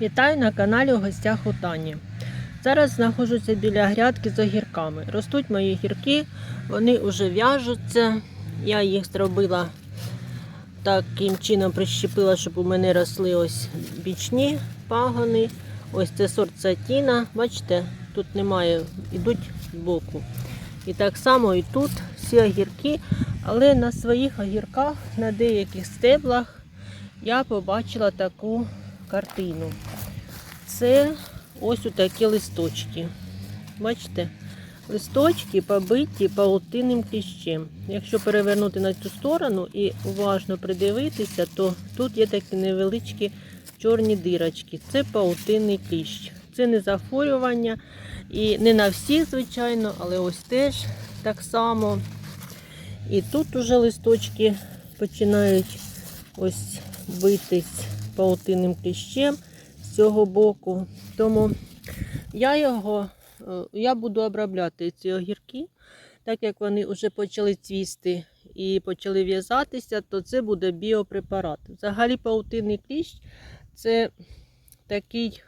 Вітаю на каналі у гостях у Тані. Зараз знаходжуся біля грядки з огірками. Ростуть мої гірки, вони вже в'яжуться. Я їх зробила таким чином, прищепила, щоб у мене росли ось бічні пагони. Ось це сорт сатіна. Бачите, тут немає, ідуть збоку. І так само і тут всі огірки, але на своїх огірках, на деяких стеблах я побачила таку картину. Це ось такі листочки. Бачите? Листочки побиті паутинним кліщем. Якщо перевернути на цю сторону і уважно придивитися, то тут є такі невеличкі чорні дирочки. Це паутинний кліщ. Це не захворювання. І не на всіх, звичайно, але ось теж так само. І тут уже листочки починають ось битись паутинним кліщем цього боку. Тому я його е, я буду обробляти ці огірки, так як вони вже почали цвісти і почали в'язатися, то це буде біопрепарат. Взагалі паутинний кліщ це такий,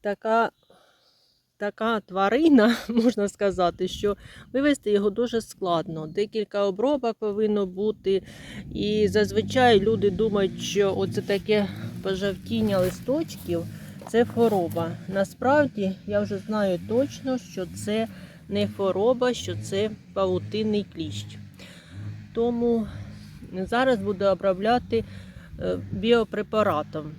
така, така тварина, можна сказати, що вивести його дуже складно. Декілька обробок повинно бути. І зазвичай люди думають, що оце таке пожовтіння листочків це хвороба. Насправді я вже знаю точно, що це не хвороба, що це павутинний кліщ. Тому зараз буду обробляти е, біопрепаратом.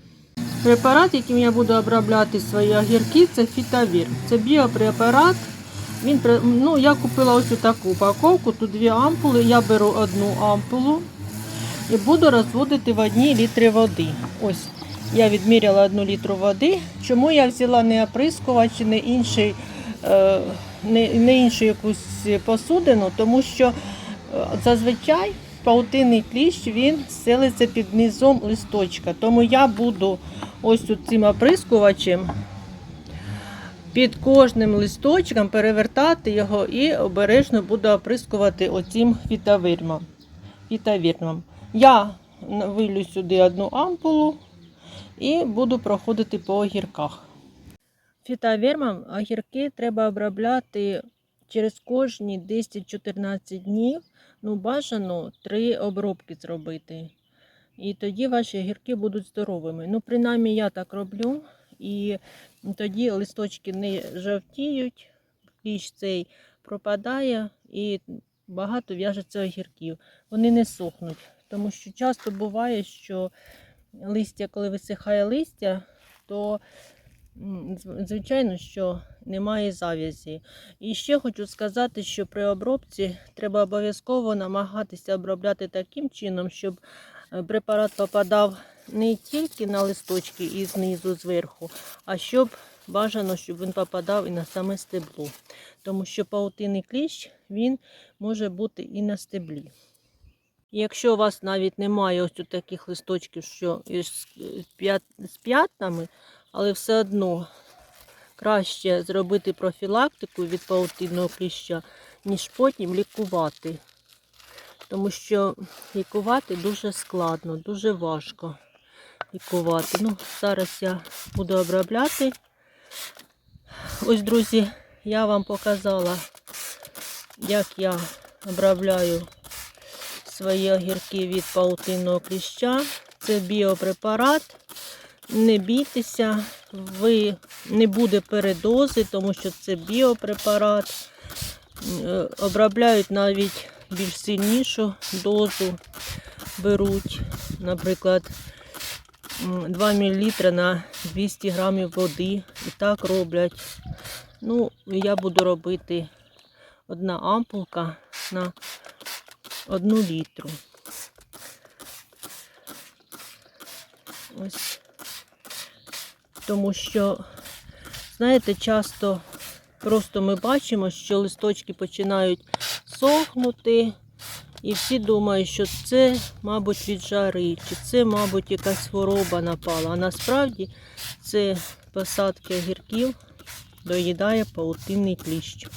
Препарат, яким я буду обробляти свої огірки, це фітавір. Це біопрепарат. Він, ну, я купила ось таку упаковку, тут дві ампули. Я беру одну ампулу і буду розводити в одній літрі води. Ось я відміряла одну літру води. Чому я взяла не оприскувач, не інший, е, не, не іншу якусь посудину, тому що е, зазвичай паутинний кліщ він селиться під низом листочка. Тому я буду ось тут цим оприскувачем під кожним листочком перевертати його і обережно буду оприскувати оцим фітавірмом. Я вилю сюди одну ампулу і буду проходити по огірках. Фітавірмом огірки треба обробляти через кожні 10-14 днів. Ну, бажано 3 обробки зробити. І тоді ваші огірки будуть здоровими. Ну, принаймні, я так роблю. І тоді листочки не жовтіють, кліщ цей пропадає і багато в'яжеться огірків. Вони не сохнуть. Тому що часто буває, що листя, коли висихає листя, то звичайно, що немає зав'язі. І ще хочу сказати, що при обробці треба обов'язково намагатися обробляти таким чином, щоб препарат попадав не тільки на листочки і знизу зверху, а щоб бажано, щоб він попадав і на саме стебло. Тому що паутинний кліщ він може бути і на стеблі. Якщо у вас навіть немає ось таких листочків, що з п'ятнами, але все одно краще зробити профілактику від паутинного кліща, ніж потім лікувати. Тому що лікувати дуже складно, дуже важко лікувати. Ну, зараз я буду обробляти. Ось, друзі, я вам показала, як я обробляю свої огірки від паутинного кліща. Це біопрепарат. Не бійтеся, ви не буде передози, тому що це біопрепарат. Е, Обробляють навіть більш сильнішу дозу беруть, наприклад, 2 мл на 200 грамів води. І так роблять. Ну, я буду робити одна ампулка на одну літру. Ось. Тому що, знаєте, часто просто ми бачимо, що листочки починають сохнути, і всі думають, що це, мабуть, від жари, чи це, мабуть, якась хвороба напала. А насправді це посадки огірків доїдає паутинний кліщ.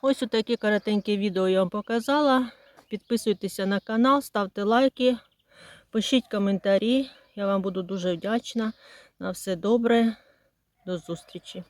Ось таке коротеньке відео я вам показала. Підписуйтеся на канал, ставте лайки, Пишіть коментарі, я вам буду дуже вдячна. На все добре, до зустрічі!